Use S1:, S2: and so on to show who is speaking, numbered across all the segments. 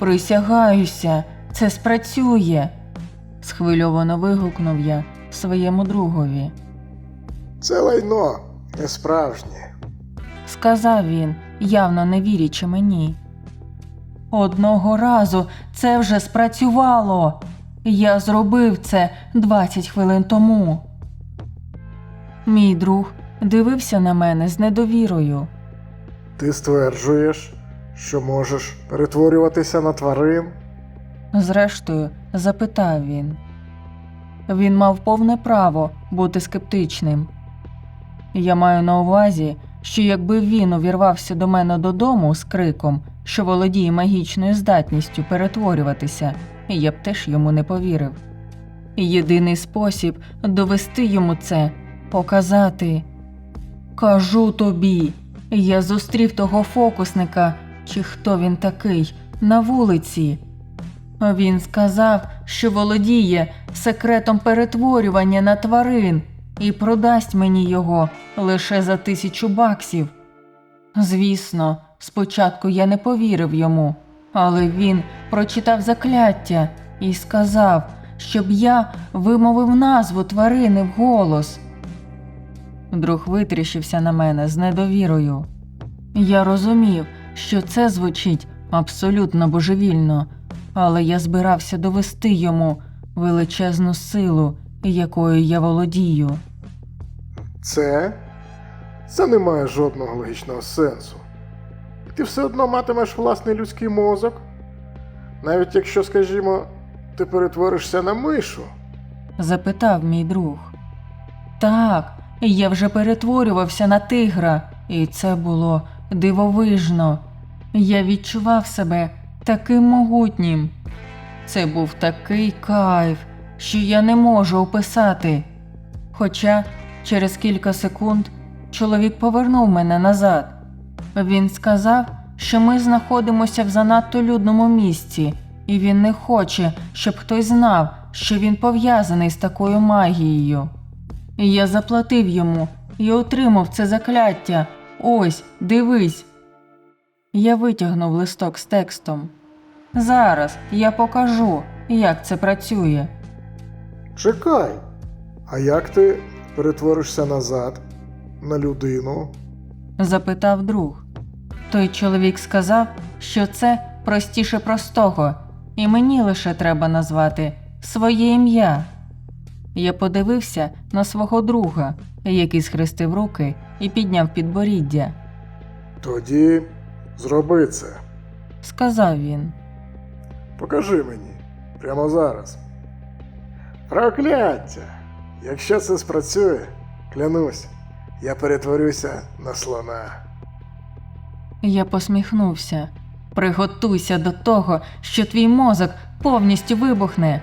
S1: Присягаюся, це спрацює. схвильовано вигукнув я своєму другові.
S2: Це лайно, не справжнє.
S1: сказав він, явно не вірячи мені. Одного разу це вже спрацювало. Я зробив це 20 хвилин тому. Мій друг дивився на мене з недовірою.
S2: Ти стверджуєш, що можеш перетворюватися на тварин?
S1: Зрештою, запитав він. Він мав повне право бути скептичним. Я маю на увазі, що якби він увірвався до мене додому з криком, що володіє магічною здатністю перетворюватися, я б теж йому не повірив. Єдиний спосіб довести йому це показати. Кажу тобі, я зустрів того фокусника, чи хто він такий, на вулиці. Він сказав, що володіє секретом перетворювання на тварин і продасть мені його лише за тисячу баксів. Звісно, спочатку я не повірив йому, але він прочитав закляття і сказав, щоб я вимовив назву тварини вголос. Друг витріщився на мене з недовірою. Я розумів, що це звучить абсолютно божевільно, але я збирався довести йому величезну силу, якою я володію.
S2: Це? Це не має жодного логічного сенсу. Ти все одно матимеш власний людський мозок. Навіть якщо, скажімо, ти перетворишся на мишу.
S1: запитав мій друг. Так, я вже перетворювався на тигра, і це було дивовижно. Я відчував себе таким могутнім. Це був такий кайф, що я не можу описати. Хоча через кілька секунд чоловік повернув мене назад. Він сказав, що ми знаходимося в занадто людному місці, і він не хоче, щоб хтось знав, що він пов'язаний з такою магією. Я заплатив йому і отримав це закляття. Ось, дивись. Я витягнув листок з текстом. Зараз я покажу, як це працює.
S2: Чекай. А як ти перетворишся назад на людину?
S1: запитав друг. Той чоловік сказав, що це простіше простого, і мені лише треба назвати своє ім'я. Я подивився на свого друга, який схрестив руки і підняв підборіддя.
S2: Тоді зроби це.
S1: Сказав він.
S2: Покажи мені прямо зараз. Прокляття! Якщо це спрацює, клянусь, я перетворюся на слона.
S1: Я посміхнувся. Приготуйся до того, що твій мозок повністю вибухне.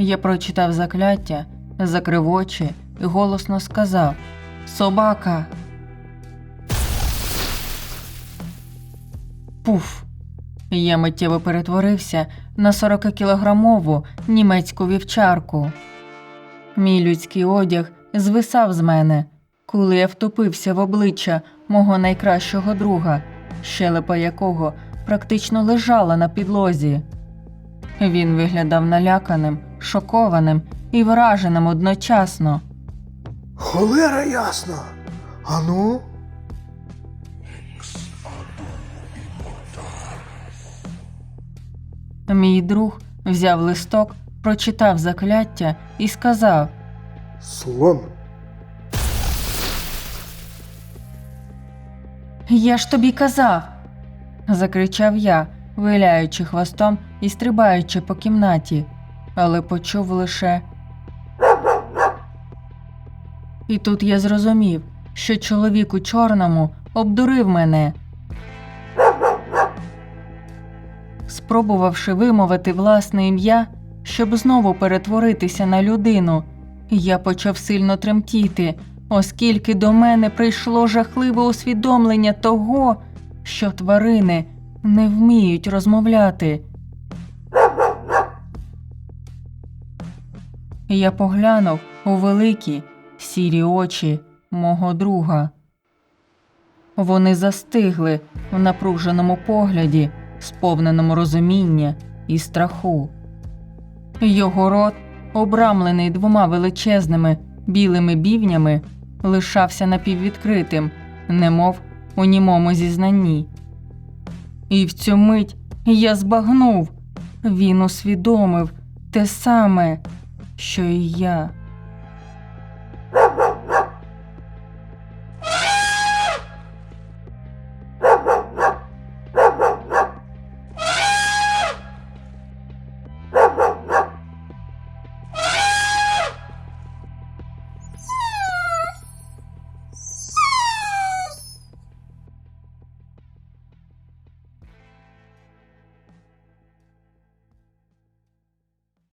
S1: Я прочитав закляття, закрив очі і голосно сказав Собака. Пуф. Я миттєво перетворився на 40-кілограмову німецьку вівчарку. Мій людський одяг звисав з мене, коли я втопився в обличчя мого найкращого друга, щелепа якого практично лежала на підлозі. Він виглядав наляканим, шокованим і враженим одночасно.
S2: Холера ясно. Ану?
S1: Мій друг взяв листок, прочитав закляття і сказав:
S2: Слон.
S1: Я ж тобі казав. закричав я, виляючи хвостом і стрибаючи по кімнаті, але почув лише. І тут я зрозумів, що чоловік у чорному обдурив мене. Спробувавши вимовити власне ім'я, щоб знову перетворитися на людину, я почав сильно тремтіти, оскільки до мене прийшло жахливе усвідомлення того, що тварини не вміють розмовляти. Я поглянув у великі сірі очі мого друга. Вони застигли в напруженому погляді, сповненому розуміння і страху. Його рот, обрамлений двома величезними білими бівнями, лишався напіввідкритим, немов у німому зізнанні. І в цю мить я збагнув. Він усвідомив те саме, що і я.